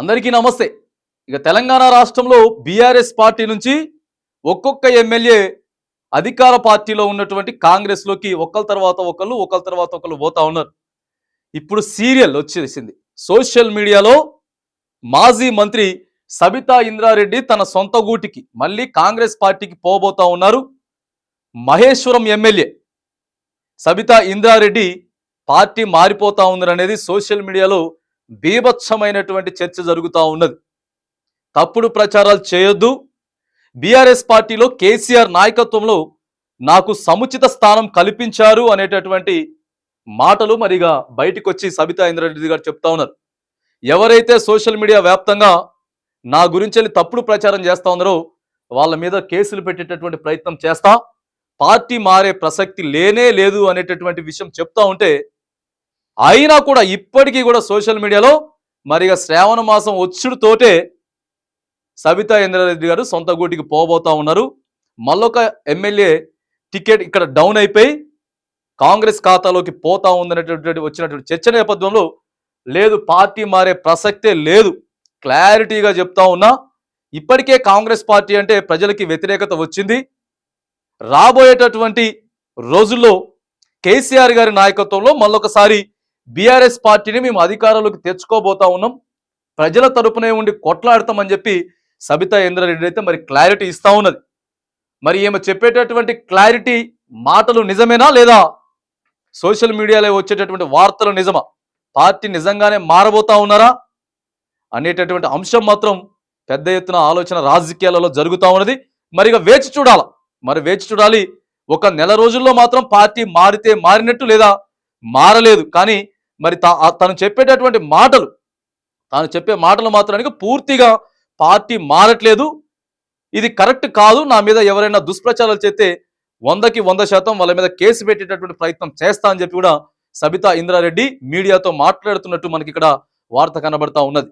అందరికీ నమస్తే. ఇక తెలంగాణ రాష్ట్రంలో బీఆర్ఎస్ పార్టీ నుంచి ఒక్కొక్క ఎమ్మెల్యే అధికార పార్టీలో ఉన్నటువంటి కాంగ్రెస్లోకి ఒకళ్ళ తర్వాత ఒకళ్ళు ఒకళ్ళ తర్వాత ఒకళ్ళు పోతా ఉన్నారు. ఇప్పుడు సీరియల్ వచ్చేసింది. సోషల్ మీడియాలో మాజీ మంత్రి సబితా ఇంద్రారెడ్డి తన సొంత గూటికి మళ్ళీ కాంగ్రెస్ పార్టీకి పోబోతా ఉన్నారు మహేశ్వరం ఎమ్మెల్యే. సబితా ఇంద్రారెడ్డి పార్టీ మారిపోతా ఉందనేది సోషల్ మీడియాలో బీభత్సమైనటువంటి చర్చ జరుగుతూ ఉన్నది. తప్పుడు ప్రచారాలు చేయొద్దు. బీఆర్ఎస్ పార్టీలో కేసీఆర్ నాయకత్వంలో నాకు సముచిత స్థానం కల్పించారు అనేటటువంటి మాటలు మరిగా బయటకు వచ్చి సబితా ఇంద్రారెడ్డి గారు చెప్తా ఉన్నారు. ఎవరైతే సోషల్ మీడియా వ్యాప్తంగా నా గురించి తప్పుడు ప్రచారం చేస్తూ ఉన్నారో వాళ్ళ మీద కేసులు పెట్టేటటువంటి ప్రయత్నం చేస్తా. పార్టీ మారే ప్రసక్తి లేనే లేదు అనేటటువంటి విషయం చెప్తా ఉంటే అయినా కూడా ఇప్పటికీ కూడా సోషల్ మీడియాలో మరిగా శ్రావణ మాసం వచ్చుడుతోటే సబితా ఇంద్రారెడ్డి గారు సొంత గూటికి పోబోతా ఉన్నారు. మళ్ళొక ఎమ్మెల్యే టికెట్ ఇక్కడ డౌన్ అయిపోయి కాంగ్రెస్ ఖాతాలోకి పోతా ఉందనేటటువంటి వచ్చినటువంటి చర్చ నేపథ్యంలో లేదు పార్టీ మారే ప్రసక్తే లేదు. క్లారిటీగా చెప్తా ఉన్నా ఇప్పటికే కాంగ్రెస్ పార్టీ అంటే ప్రజలకి వ్యతిరేకత వచ్చింది. రాబోయేటటువంటి రోజుల్లో కేసీఆర్ గారి నాయకత్వంలో మళ్ళొకసారి బీఆర్ఎస్ పార్టీని మేము అధికారంలోకి తెచ్చుకోబోతా ఉన్నాం. ప్రజల తరపునే ఉండి కొట్లాడతామని చెప్పి సబితా ఇంద్రారెడ్డి అయితే మరి క్లారిటీ ఇస్తా ఉన్నది. మరి ఈమె చెప్పేటటువంటి క్లారిటీ మాటలు నిజమేనా లేదా? సోషల్ మీడియాలో వచ్చేటటువంటి వార్తలు నిజమా? పార్టీ నిజంగానే మారబోతా ఉన్నారా? అనేటటువంటి అంశం మాత్రం పెద్ద ఎత్తున ఆలోచన రాజకీయాలలో జరుగుతూ ఉన్నది. మరి ఇక వేచి చూడాల? మరి వేచి చూడాలి. ఒక నెల రోజుల్లో మాత్రం పార్టీ మారితే మారినట్టు లేదా? మారలేదు. కానీ మరి తా- తను చెప్పేటటువంటి మాటలు తాను చెప్పే మాటలు మాత్రానికి పూర్తిగా పార్టీ మారట్లేదు. ఇది కరెక్ట్ కాదు. నా మీద ఎవరైనా దుష్ప్రచారాలు చేస్తే వందకి వంద శాతం వాళ్ళ మీద కేసు పెట్టేటటువంటి ప్రయత్నం చేస్తా అని చెప్పి కూడా సబితా ఇంద్రారెడ్డి మీడియాతో మాట్లాడుతున్నట్టు మనకి ఇక్కడ వార్త కనబడతా ఉన్నది.